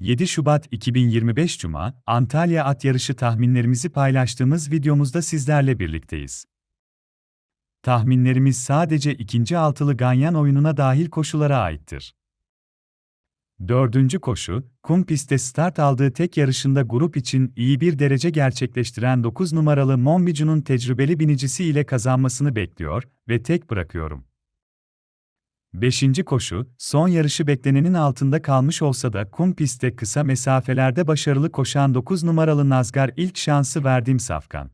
7 Şubat 2025 Cuma, Antalya At Yarışı tahminlerimizi paylaştığımız videomuzda sizlerle birlikteyiz. Tahminlerimiz sadece ikinci altılı ganyan oyununa dahil koşulara aittir. Dördüncü koşu, kum pistte start aldığı tek yarışında grup için iyi bir derece gerçekleştiren 9 numaralı Monbicu'nun tecrübeli binicisi ile kazanmasını bekliyor ve tek bırakıyorum. Beşinci koşu, son yarışı beklenenin altında kalmış olsa da kum pistte kısa mesafelerde başarılı koşan 9 numaralı Nazgar ilk şansı verdiğim safkan.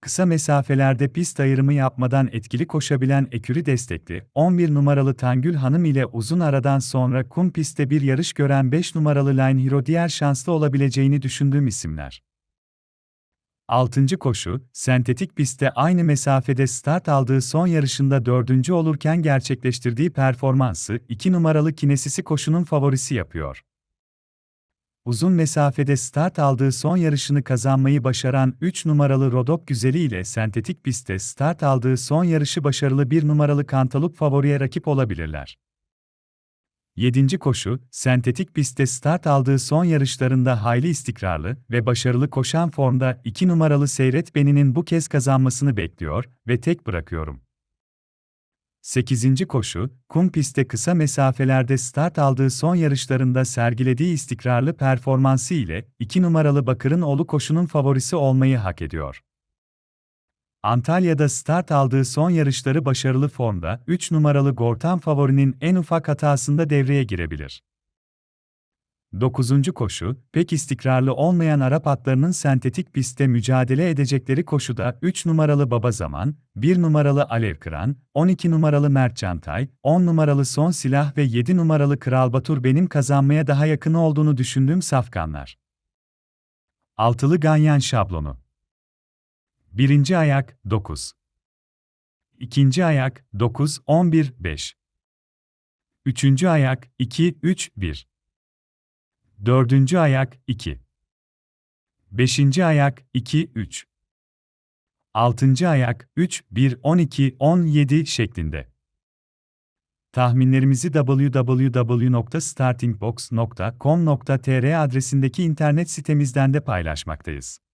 Kısa mesafelerde pist ayrımı yapmadan etkili koşabilen ekürü destekli 11 numaralı Tangül Hanım ile uzun aradan sonra kum pistte bir yarış gören 5 numaralı Line Hero diğer şanslı olabileceğini düşündüğüm isimler. 6. koşu, sentetik pistte aynı mesafede start aldığı son yarışında dördüncü olurken gerçekleştirdiği performansı 2 numaralı kinesisi koşunun favorisi yapıyor. Uzun mesafede start aldığı son yarışını kazanmayı başaran 3 numaralı Rodop Güzeli ile sentetik pistte start aldığı son yarışı başarılı 1 numaralı Kantalup favoriye rakip olabilirler. 7. koşu, sentetik pistte start aldığı son yarışlarında hayli istikrarlı ve başarılı koşan formda 2 numaralı Seyret Beni'nin bu kez kazanmasını bekliyor ve tek bırakıyorum. 8. koşu, kum pistte kısa mesafelerde start aldığı son yarışlarında sergilediği istikrarlı performansı ile 2 numaralı Bakır'ın oğlu koşunun favorisi olmayı hak ediyor. Antalya'da start aldığı son yarışları başarılı formda, 3 numaralı Gortan favorinin en ufak hatasında devreye girebilir. 9. koşu, pek istikrarlı olmayan Arap atlarının sentetik pistte mücadele edecekleri koşuda 3 numaralı Baba Zaman, 1 numaralı Alev Kıran, 12 numaralı Mert Cantay, 10 numaralı Son Silah ve 7 numaralı Kral Batur benim kazanmaya daha yakın olduğunu düşündüğüm safkanlar. Altılı Ganyan şablonu Birinci ayak 9. İkinci ayak 9 11 5. Üçüncü ayak 2 3 1. Dördüncü ayak 2. Beşinci ayak 2 3. Altıncı ayak 3 1 12 17 şeklinde. Tahminlerimizi www.startingbox.com.tr adresindeki internet sitemizden de paylaşmaktayız.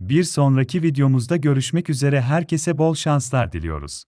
Bir sonraki videomuzda görüşmek üzere herkese bol şanslar diliyoruz.